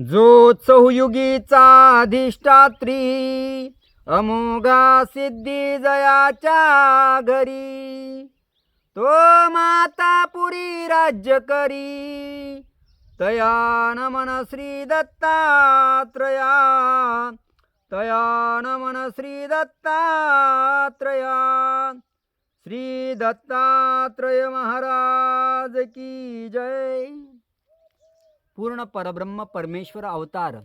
जो चहुयुगीचा अधिष्ठात्री अमोघा सिद्धी जयाच्या घरी. तो माता पुरी राज्य करी तया नमन श्री दत्तात्रया. तया नमन श्री दत्तात्रया. श्री दत्तात्रय महाराज की जय. पूर्ण परब्रह्म परमेश्वर अवतार.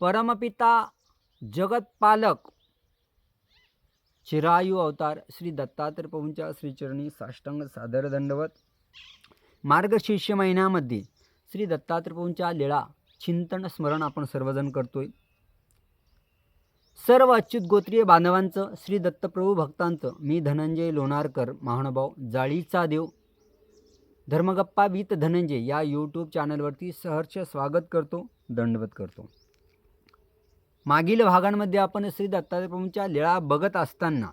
परमपिता जगतपालक चिरायू अवतार श्री दत्तात्रय प्रभूंच्या श्रीचरणी साष्टांग सादर दंडवत. मार्गशीर्ष महिन्यामध्ये श्री दत्तात्रय प्रभूंच्या लीळा चिंतन स्मरण आपण सर्वजण करतोय. सर्व अच्युत गोत्रीय बांधवांचं श्री दत्तप्रभू भक्तांचं मी धनंजय लोणारकर महानुभाव जाळीचा देव. धर्मगप्पा वित धनंजय या यूट्यूब चॅनलवरती सहर्ष स्वागत करतो दंडवत करतो. मागील भागांमध्ये आपण श्री दत्तात्रयप्रभूंच्या लीळा बघत असताना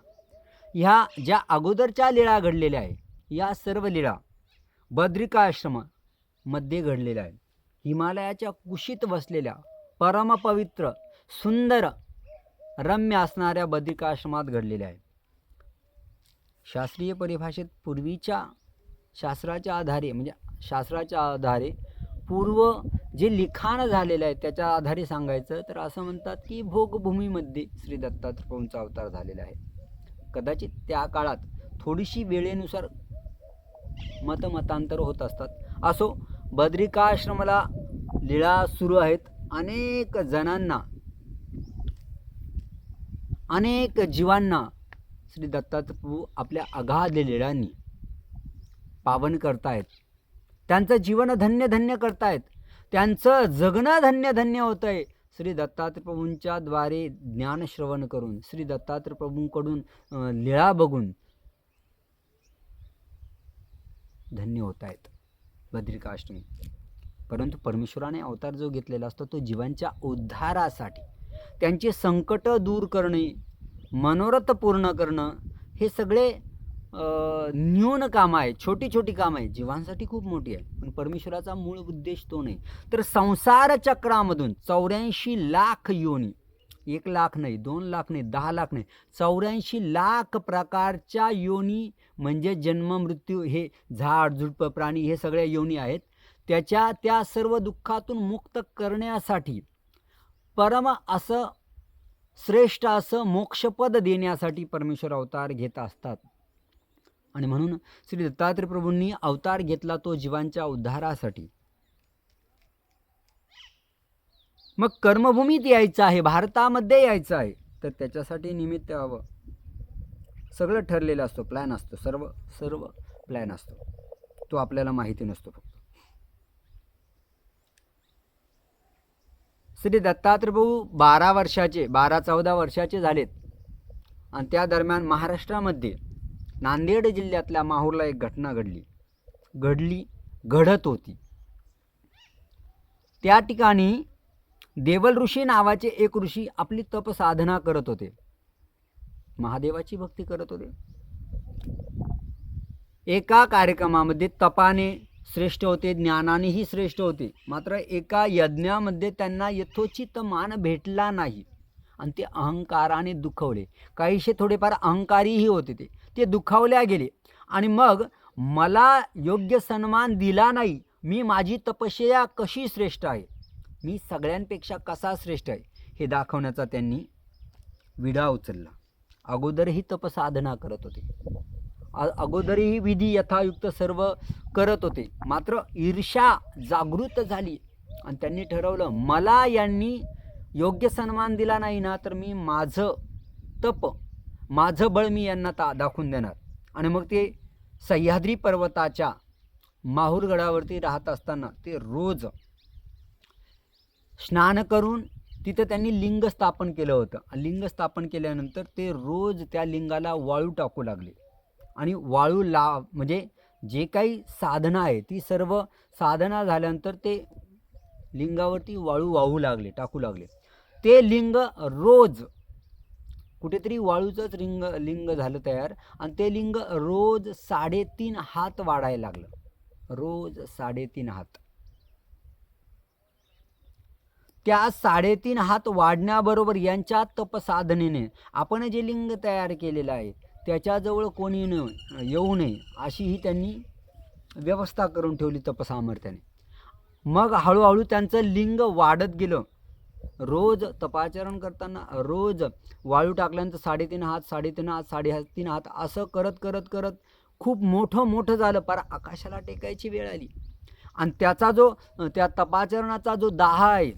ह्या ज्या अगोदरच्या लीळा घडलेल्या आहे या सर्व लीळा बद्रिकाश्रममध्ये घडलेल्या आहेत. हिमालयाच्या कुशीत वसलेल्या परमपवित्र सुंदर रम्य असणाऱ्या बद्रिकाश्रमात घडलेल्या आहे शास्त्रीय परिभाषेत पूर्वीच्या शास्त्राच्या आधारे म्हणजे शास्त्राच्या आधारे पूर्व जे लिखाण झालेलं आहे त्याच्या आधारे सांगायचं तर असं म्हणतात की भोगभूमीमध्ये श्री दत्तात्रय अवतार झालेला आहे. कदाचित त्या काळात थोडीशी वेळेनुसार मतमतांतर होत असतात. असो बद्रिकाश्रमाला लीळा सुरू आहेत. अनेक जणांना अनेक जीवांना श्री दत्तात्रय आपल्या अगाध लीळांनी पावन करतायत. त्यांचं जीवन धन्य धन्य करतायत. त्यांचं जगणं धन्य धन्य होतं आहे श्री दत्तात्रय प्रभूंच्या द्वारे ज्ञानश्रवण करून श्री दत्तात्रय प्रभूंकडून लीळा बघून धन्य होत आहेत बद्रिकाष्टमी. परंतु परमेश्वराने अवतार जो घेतलेला असतो तो जीवांच्या उद्धारासाठी. त्यांचे संकट दूर करणे मनोरथ पूर्ण करणं हे सगळे न्यून कामं आहे छोटी छोटी कामं आहे. जीवांसाठी खूप मोठी आहे. पण परमेश्वराचा मूळ उद्देश तो नाही. तर संसार चक्रामधून चौऱ्याऐंशी लाख योनी एक लाख नाही दोन लाख नाही दहा लाख नाही चौऱ्याऐंशी लाख प्रकारच्या योनी म्हणजे जन्म मृत्यू हे झाड झुडपं प्राणी हे सगळ्या योनी आहेत. त्याच्या त्या सर्व दुःखातून मुक्त करण्यासाठी परम असं श्रेष्ठ असं मोक्षपद देण्यासाठी परमेश्वर अवतार घेत असतात. आणि म्हणून श्री दत्तात्रय प्रभूंनी अवतार घेतला तो जीवांच्या उद्धारासाठी. मग कर्मभूमीत यायचं आहे भारतामध्ये यायचं आहे तर त्याच्यासाठी निमित्त हवं. सगळं ठरलेलं असतो प्लॅन असतो सर्व सर्व प्लॅन असतो. तो आपल्याला माहिती नसतो फक्त. श्री दत्तात्रय प्रभू बारा वर्षाचे बारा चौदा वर्षाचे झालेत. आणि त्या दरम्यान महाराष्ट्रामध्ये नांदेड जिल्ह्यातल्या माहूरला एक घटना घडली. घडली घडत होती. त्या ठिकाणी देवल ऋषी नावाचे एक ऋषी आपली तपसाधना करत होते. महादेवाची भक्ती करत होते. एका कार्यक्रमामध्ये तपाने श्रेष्ठ होते ज्ञानानेही श्रेष्ठ होते. मात्र एका यज्ञामध्ये त्यांना यथोचित मान भेटला नाही. आणि ते अहंकाराने दुखवले. काहीसे थोडेफार अहंकारीही होते ते. ते दुखावल्या गेले. आणि मग मला योग्य सन्मान दिला नाही. मी माझी तपश्चर्या कशी श्रेष्ठ आहे? मी सगळ्यांपेक्षा कसा श्रेष्ठ आहे? हे दाखवण्याचा त्यांनी विडा उचलला. अगोदरही तपसाधना करत होते. अगोदरही विधी यथायुक्त सर्व करत होते. मात्र ईर्षा जागृत झाली. आणि त्यांनी ठरवलं मला यांनी योग्य सन्मान दिला नाही ना तर मी माझं तप माझं बळ मी यांना ता दाखवून देणार. आणि मग ते सह्याद्री पर्वताच्या माहूरगडावरती राहत असताना ते रोज स्नान करून तिथं त्यांनी लिंग स्थापन केलं होतं. लिंग स्थापन केल्यानंतर ते रोज त्या लिंगाला वाळू टाकू लागले. आणि वाळू ला म्हणजे जे काही साधना आहे ती सर्व साधना झाल्यानंतर ते लिंगावरती वाळू वाहू लागले टाकू लागले. ते लिंग रोज कुठेतरी वाळूचंच लिंग लिंग झालं तयार. आणि ते लिंग रोज साडेतीन हात वाढायला लागलं. रोज साडेतीन हात. त्या साडेतीन हात वाढण्याबरोबर यांच्या तपसाधनेने आपण जे लिंग तयार केलेलं आहे त्याच्याजवळ कोणी न येऊ नये अशी ही त्यांनी व्यवस्था करून ठेवली तपसामर्थ्याने. मग हळूहळू त्यांचं लिंग वाढत गेलं. रोज तपाचरण करताना रोज वाळू टाकल्यानंतर साडेतीन हात साडेतीन हात साडे तीन हात असं करत करत करत खूप मोठं मोठं झालं. पर आकाशाला टेकायची वेळ आली. आणि त्याचा जो त्या तपाचरणाचा जो दाह आहे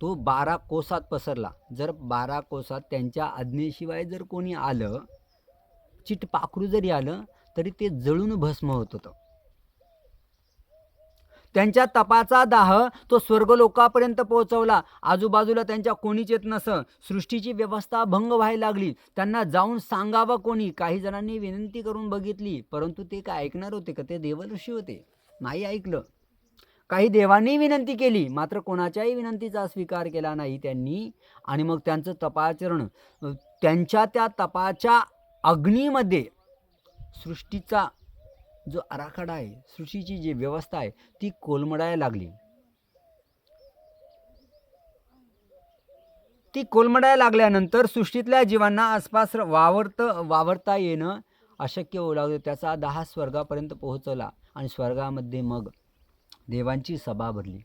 तो बारा कोसात पसरला. जर बारा कोसात त्यांच्या आज्ञेशिवाय जर कोणी आलं चिट पाखरू जरी आलं तरी ते जळून भस्म होत होतं. त्यांच्या तपाचा दाह तो स्वर्गलोकापर्यंत पोहोचवला. आजूबाजूला त्यांच्या कोणीच येत नसं. सृष्टीची व्यवस्था भंग व्हायला लागली. त्यांना जाऊन सांगावं कोणी? काही जणांनी विनंती करून बघितली. परंतु ते काय ऐकणार होते का? ते देवऋषी होते. नाही ऐकलं. काही देवांनी विनंती केली. मात्र कोणाच्याही विनंतीचा स्वीकार केला नाही त्यांनी. आणि मग त्यांचं तपाचरण त्यांच्या त्या तपाच्या अग्नीमध्ये सृष्टीचा जो आराखडा आहे सृष्टीची जी व्यवस्था आहे ती कोलमडायला लागली. ती कोलमडायला लागल्यानंतर सृष्टीतल्या जीवांना आसपास वावरत वावरता येणं अशक्य होऊ लागलं. त्याचा दहा स्वर्गापर्यंत पोहोचला आणि स्वर्गामध्ये मग देवांची सभा भरली.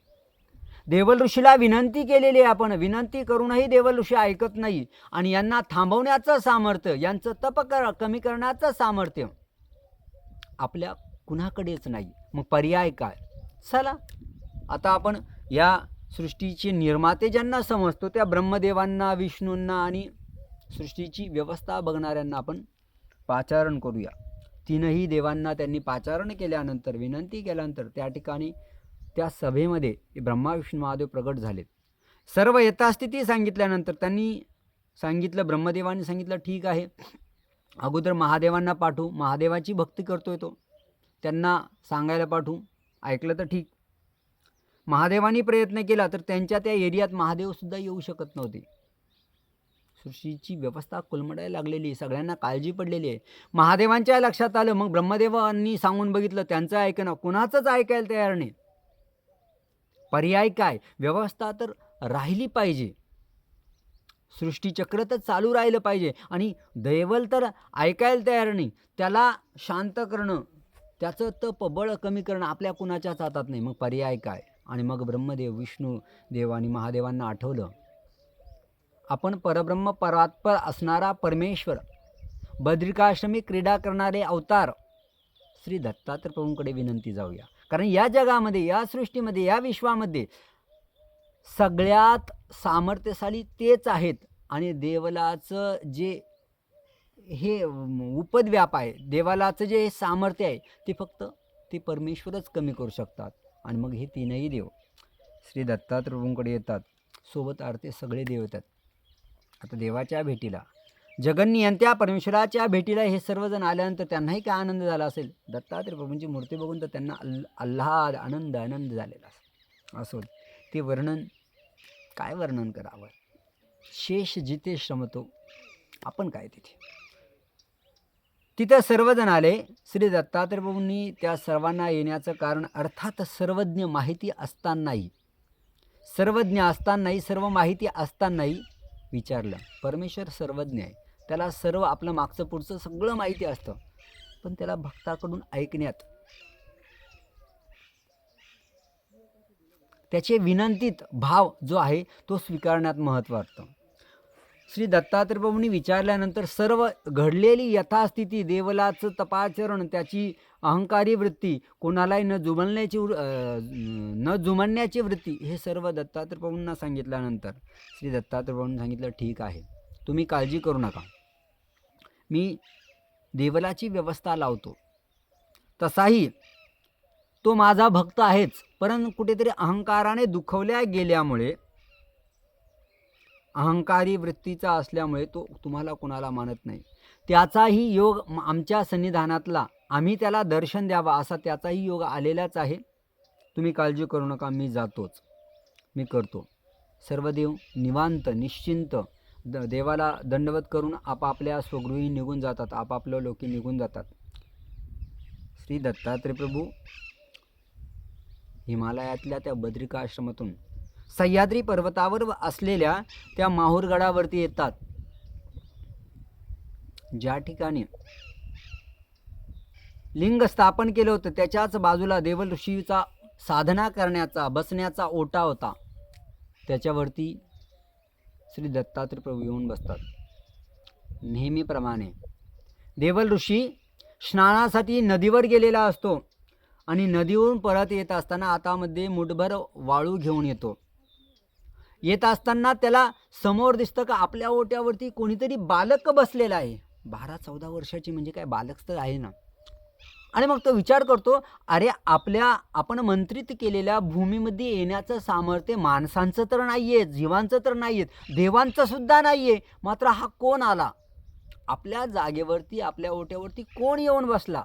देवल ऋषीला विनंती केलेली आहे आपण. विनंती करूनही देवल ऋषी ऐकत नाही आणि यांना थांबवण्याचं सामर्थ्य यांचं तप कर कमी करण्याचं सामर्थ्य. आपल्या कुणाकडेच नाही. मग पर्याय काय? चला. आता आपण या सृष्टीचे निर्माते ज्यांना समजतो त्या ब्रह्मदेवांना विष्णूंना आणि सृष्टीची व्यवस्था बघणाऱ्यांना आपण पाचारण करूया. तीनही देवांना त्यांनी पाचारण केल्यानंतर विनंती केल्यानंतर त्या ठिकाणी त्या सभेमध्ये ब्रह्मा विष्णू महादेव प्रगट झालेत. सर्व यथास्थिती सांगितल्यानंतर त्यांनी सांगितलं ब्रह्मदेवांनी सांगितलं ठीक आहे. अगोदर महादेवांना पाठवू. महादेवाची भक्ती करतोय तो. त्यांना सांगायला पाठवू. ऐकलं तर ठीक. महादेवानी प्रयत्न केला तर त्यांच्या त्या एरियात महादेवसुद्धा येऊ शकत नव्हते. सृष्टीची व्यवस्था कुलमडायला लागलेली आहे. सगळ्यांना काळजी पडलेली आहे. महादेवांच्या लक्षात आलं. मग ब्रह्मदेवांनी सांगून बघितलं त्यांचं ऐकणं. कुणाचंच ऐकायला तयार नाही. पर्याय काय? व्यवस्था तर राहिली पाहिजे. सृष्टीचक्र तर चालू राहिलं पाहिजे. आणि दैवल तर ऐकायला तयार नाही. त्याला शांत करणं त्याचं तप बळ कमी करणं आपल्या कुणाच्याच हातात नाही. मग पर्याय काय? आणि मग ब्रह्मदेव विष्णू देव आणि महादेवांना आठवलं आपण परब्रह्म परात्पर असणारा परमेश्वर बद्रिकाश्रमी क्रीडा करणारे अवतार श्री दत्तात्रय प्रभूंकडे विनंती जाऊया. कारण या जगामध्ये या सृष्टीमध्ये या विश्वामध्ये सगळ्यात सामर्थ्यशाली तेच आहेत. आणि देवलाचं जे हे उपद्व्याप आहे देवालाचं जे सामर्थ्य आहे ते फक्त ते परमेश्वरच कमी करू शकतात. आणि मग हे तीनही देव श्री दत्तात्रभूंकडे प्रभूंकडे येतात. सोबत आरते सगळे देव येतात. आता देवाच्या भेटीला जगन्नियंत्या परमेश्वराच्या भेटीला हे सर्वजण आल्यानंतर त्यांनाही काय आनंद झाला असेल? दत्तात्रय प्रभूंची मूर्ती बघून तर त्यांना अल् आल्हाद आनंद आनंद झालेला असेल. असो ते वर्णन काय वर्णन करावं? शेष जिथे श्रमतो आपण काय तिथे? तिथं सर्वजण आले श्री दत्तात्रय त्या सर्वांना येण्याचं कारण अर्थात सर्वज्ञ माहिती असतानाही सर्वज्ञ असतानाही सर्व माहिती असतानाही विचारलं परमेश्वर सर्वज्ञ आहे. त्याला सर्व आपलं मागचं पुढचं सगळं माहिती असतं पण त्याला भक्ताकडून ऐकण्यात त्याचे विनंतीत भाव जो आहे तो स्वीकारण्यात महत्त्व वाटतं श्री दत्तात्रय विचारल्यानंतर सर्व घडलेली यथास्थिती देवलाचं तपाचरण त्याची अहंकारी वृत्ती कोणालाही न जुमलण्याची वृ- न जुमण्याची वृत्ती हे सर्व दत्तात्रय सांगितल्यानंतर श्री दत्तात्रय सांगितलं ठीक आहे. तुम्ही काळजी करू नका. मी देवलाची व्यवस्था लावतो. तसाही तो माझा भक्त आहेच. परंतु कुठेतरी अहंकाराने दुखवल्या गेल्यामुळे अहंकारी वृत्तीचा असल्यामुळे तो तुम्हाला कुणाला मानत नाही. त्याचाही योग म- आमच्या सन्निधानातला. आम्ही त्याला दर्शन द्यावा असा त्याचाही योग आलेलाच आहे. तुम्ही काळजी करू नका मी जातोच. मी करतो. सर्व देव निवांत निश्चिंत द देवाला दंडवत करून आपापल्या स्वगृही निघून जातात. आपापल्या लोकी निघून जातात. श्री दत्तात्रय प्रभू हिमालयातल्या त्या बद्रिका आश्रमातून. सह्याद्री पर्वतावर असलेल्या त्या माहूरगडावरती येतात. ज्या ठिकाणी लिंग स्थापन केलं होतं त्याच्याच बाजूला देवल ऋषीचा साधना करण्याचा बसण्याचा ओटा होता. त्याच्यावरती श्री दत्तात्रय प्रभू येऊन बसतात. नेहमीप्रमाणे देवल ऋषी स्नानासाठी नदीवर गेलेला असतो. आणि नदीवरून परत येत असताना हातामध्ये मुठभर वाळू घेऊन येतो. येत असताना त्याला समोर दिसतं का आपल्या ओट्यावरती कोणीतरी बालक बसलेला आहे. बारा चौदा वर्षाची म्हणजे काय बालक तर आहे ना. आणि मग तो विचार करतो अरे आपल्या आपण मंत्रित केलेल्या भूमीमध्ये येण्याचं सामर्थ्य माणसांचं तर नाही आहे जीवांचं तर नाही आहेत देवांचं सुद्धा नाही आहे मात्र हा कोण आला? आपल्या जागेवरती आपल्या ओट्यावरती कोण येऊन बसला?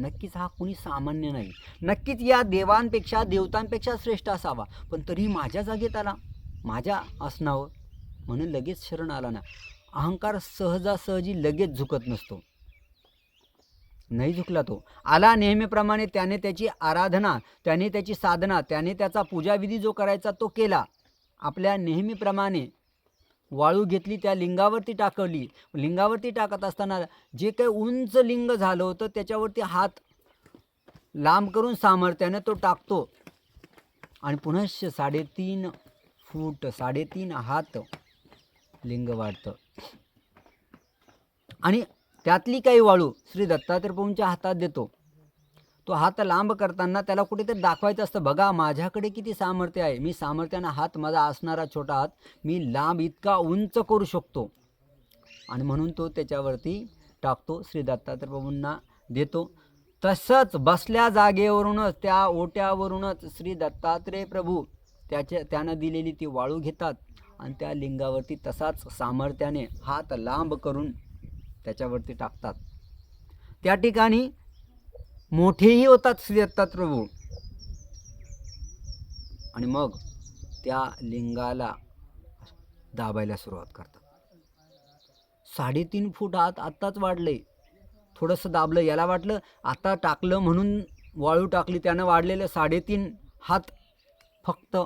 नक्कीच हा कुणी सामान्य नाही. नक्कीच या देवांपेक्षा देवतांपेक्षा श्रेष्ठ असावा. पण तरी माझ्या जागेत आला. माझ्या आसनावर. म्हणून लगेच शरण आला ना. अहंकार सहजासहजी लगेच झुकत नसतो. नाही झुकला तो. आला नेहमीप्रमाणे त्याने त्याची आराधना त्याने त्याची साधना त्याने त्याचा पूजाविधी जो करायचा तो केला. आपल्या नेहमीप्रमाणे वाळू घेतली त्या लिंगावरती टाकवली लिंगावरती टाकत असताना जे काही उंच लिंग झालं होतं त्याच्यावरती हात लांब करून सामर्थ्याने तो टाकतो. आणि पुनश्च साडेतीन फूट साडेतीन हात लिंग वाढतं. आणि त्यातली काही वाळू श्री दत्तात्रय प्रभूंच्या हातात देतो. तो हात लांब करताना त्याला कुठेतरी दाखवायचं असतं बघा माझ्याकडे किती सामर्थ्य आहे. मी सामर्थ्यानं हात माझा असणारा छोटा हात मी लांब इतका उंच करू शकतो. आणि म्हणून तो त्याच्यावरती टाकतो श्री दत्तात्रय प्रभूंना देतो. तसंच बसल्या जागेवरूनच त्या ओट्यावरूनच श्री दत्तात्रय प्रभू त्याच्या त्यानं दिलेली ती वाळू घेतात आणि त्या लिंगावरती तसाच सामर्थ्याने हात लांब करून त्याच्यावरती टाकतात. त्या ठिकाणी मोठेही होतात श्री दत्तात्रभू प्रभू आणि मग त्या लिंगाला दाबायला सुरुवात करतात. साडेतीन फूट आत आत्ताच वाढले. थोडंसं दाबलं याला वाटलं आता टाकलं म्हणून वाळू टाकली त्यानं वाढलेलं साडेतीन हात फक्त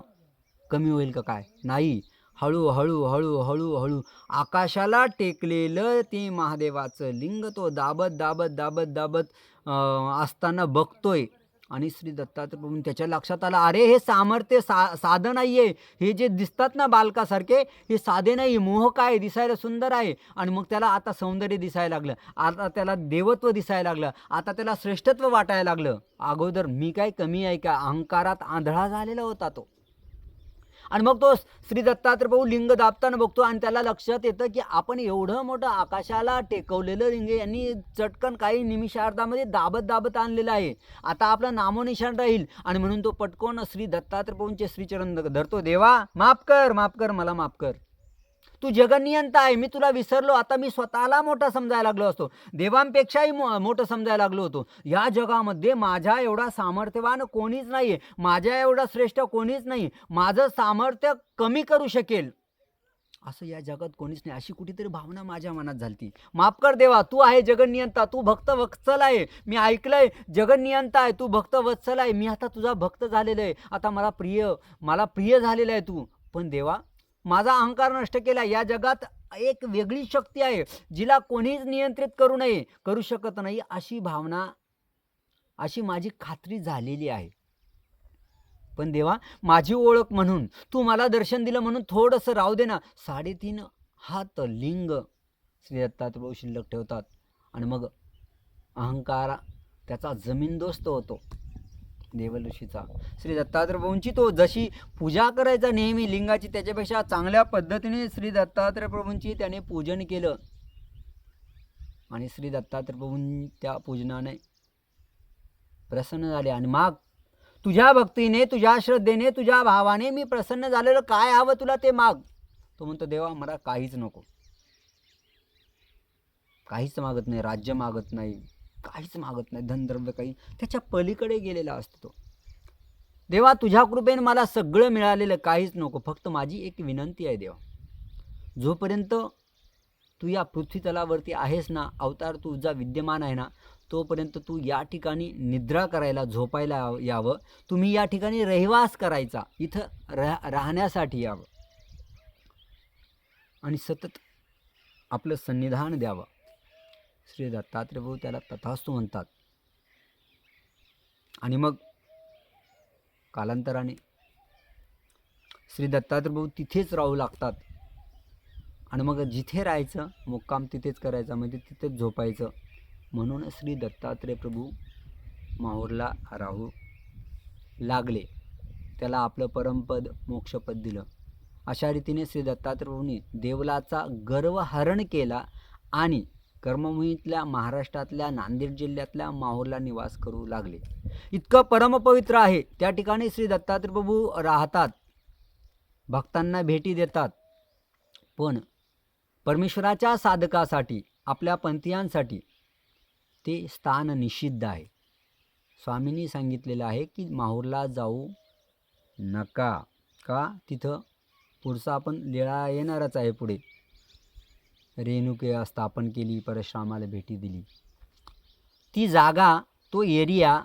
कमी होईल का काय? नाही. हळू हळू हळू हळू हळू. आकाशाला टेकलेलं ते महादेवाचं लिंग तो दाबत दाबत दाबत दाबत असताना बघतोय. आणि श्री दत्तात्रय त्याच्या लक्षात आलं अरे हे सामर्थ्य सा साधं नाही आहे हे जे दिसतात ना बालकासारखे हे साधे नाही. मोहक आहे दिसायला सुंदर आहे. आणि मग त्याला आता सौंदर्य दिसायला लागलं. आता त्याला देवत्व दिसायला लागलं. आता त्याला श्रेष्ठत्व वाटायला लागलं. अगोदर मी काय कमी आहे का? अहंकारात आंधळा झालेला होता तो. आणि मग तो श्री दत्तात्रय लिंग दाबताना बघतो आणि त्याला लक्षात येतं की आपण एवढं मोठं आकाशाला टेकवलेलं लिंग यांनी चटकन काही निमिषार्धामध्ये दाबत दाबत आणलेलं आहे. आता आपलं नामोनिशाण राहील आणि म्हणून तो पटकन श्री दत्तात्रय श्रीचरण धरतो. देवा माफ कर माफ कर मला माफ कर. तू जगनियंता आहे मी तुला विसरलो आता मी स्वतःला मोठा समजायला लागलो असतो. देवांपेक्षाही मो मोठं समजायला लागलो होतो. या जगामध्ये माझ्या एवढा सामर्थ्यवान कोणीच नाही आहे माझ्या एवढा श्रेष्ठ कोणीच नाही माझं सामर्थ्य कमी करू शकेल. असं या जगात कोणीच नाही. अशी कुठेतरी भावना माझ्या मनात झालती. माफ कर देवा तू आहे जगनियंता तू भक्त वत्सल आहे. मी ऐकलंय जगनियंता आहे तू भक्त वत्सल आहे. मी आता तुझा भक्त झालेला आहे. आता मला प्रिय मला प्रिय झालेला आहे तू. पण देवा माझा अहंकार नष्ट केला. या जगात एक वेगळी शक्ती आहे जिला कोणीच नियंत्रित करू नये करू शकत नाही अशी भावना अशी माझी खात्री झालेली आहे. पण देवा माझी ओळख म्हणून तू मला दर्शन दिलं म्हणून थोडंसं राहू दे ना. साडेतीन हात लिंग श्री दत्तात्रय शिल्लक ठेवतात. आणि मग अहंकार त्याचा जमीनदोस्त होतो. देवल ऋषीचा श्री दत्तात्रय तो जशी पूजा करायचा नेहमी लिंगाची त्याच्यापेक्षा चांगल्या पद्धतीने श्री दत्तात्रय प्रभूंची त्याने पूजन केलं. आणि श्री दत्तात्रय प्रभूं त्या पूजनाने प्रसन्न झाले. आणि माग तुझ्या भक्तीने तुझ्या श्रद्धेने तुझ्या भावाने मी प्रसन्न झालेलं काय हवं तुला ते माग. तो म्हणतो देवा मला काहीच नको. काहीच मागत नाही राज्य मागत नाही. काहीच मागत नाही धनद्रव्य काही त्याच्या पलीकडे गेलेला असतो तो. देवा तुझ्या कृपेने मला सगळं मिळालेलं काहीच नको फक्त माझी एक विनंती आहे देवा. जोपर्यंत तू या पृथ्वी तलावरती आहेस ना अवतार तुझा विद्यमान आहे ना तोपर्यंत तू या ठिकाणी निद्रा करायला झोपायला यावं. तुम्ही या ठिकाणी रहिवास करायचा इथं राह राहण्यासाठी यावं. आणि सतत आपलं सन्निधान द्यावं. श्री दत्तात्रय त्याला तथास्तू म्हणतात. आणि मग कालांतराने श्री दत्तात्रय तिथेच राहू लागतात. आणि मग जिथे राहायचं मुक्काम तिथेच करायचा म्हणजे तिथेच झोपायचं. म्हणून श्री दत्तात्रय प्रभू माहूरला राहू लागले. त्याला आपलं परमपद मोक्षपद दिलं. अशा रीतीने श्री दत्तात्रेयप्रभूंनी देवलाचा गर्वहरण केला आणि कर्मभूमीतल्या महाराष्ट्रातल्या नांदेड जिल्ह्यातल्या माहूरला निवास करू लागले. इतकं परमपवित्र आहे. त्या ठिकाणी श्री दत्तात्रय प्रभू राहतात. भक्तांना भेटी देतात. पण परमेश्वराच्या साधकासाठी आपल्या पंथीयांसाठी ते स्थान निषिद्ध आहे. स्वामींनी सांगितलेलं आहे की माहूरला जाऊ नका. का? तिथं पुढचा आपण लिळा येणारच आहे पुढे. रेणुके स्थापन केली परशुरामाला भेटी दिली. ती जागा तो एरिया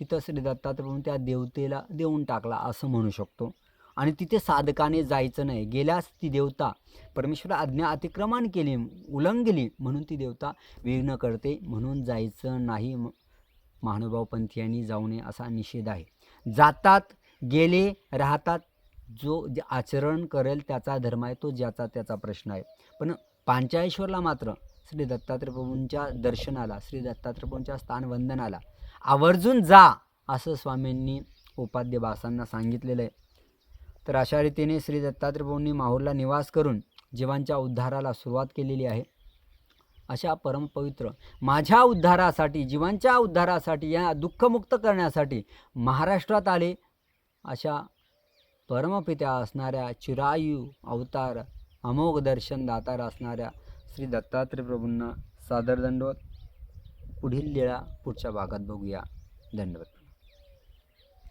तिथं श्री दत्तात्रय त्या देवतेला देऊन टाकला असं म्हणू शकतो. आणि तिथे साधकाने जायचं नाही. गेल्यास ती देवता परमेश्वर आज्ञा अतिक्रमण केली उल्लंघली म्हणून ती देवता विघ्न करते म्हणून जायचं नाही महानुभाव पंथीयांनी जाऊ नये असा निषेध आहे. जातात गेले राहतात जो आचरण करेल त्याचा धर्म आहे तो ज्याचा त्याचा प्रश्न आहे. पण पांचाळेश्वरला मात्र श्री दत्तात्रय प्रभूंच्या दर्शनाला श्री दत्तात्रय प्रभूंच्या स्थानवंदनाला आवर्जून जा असं स्वामींनी उपाध्य बासांना सांगितलेलं आहे. तर अशा रीतीने श्री दत्तात्रय प्रभूंनी माहूरला निवास करून जीवांच्या उद्धाराला सुरुवात केलेली आहे. अशा परमपवित्र माझ्या उद्धारासाठी जीवांच्या उद्धारासाठी या दुःखमुक्त करण्यासाठी महाराष्ट्रात आले अशा परमपित्या असणाऱ्या चिरायू अवतार अमोघ दर्शन दातार असणाऱ्या श्री दत्तात्रय प्रभूंना सादर दंडवत. पुढील लिळा पुढच्या भागात बघूया. दंडवत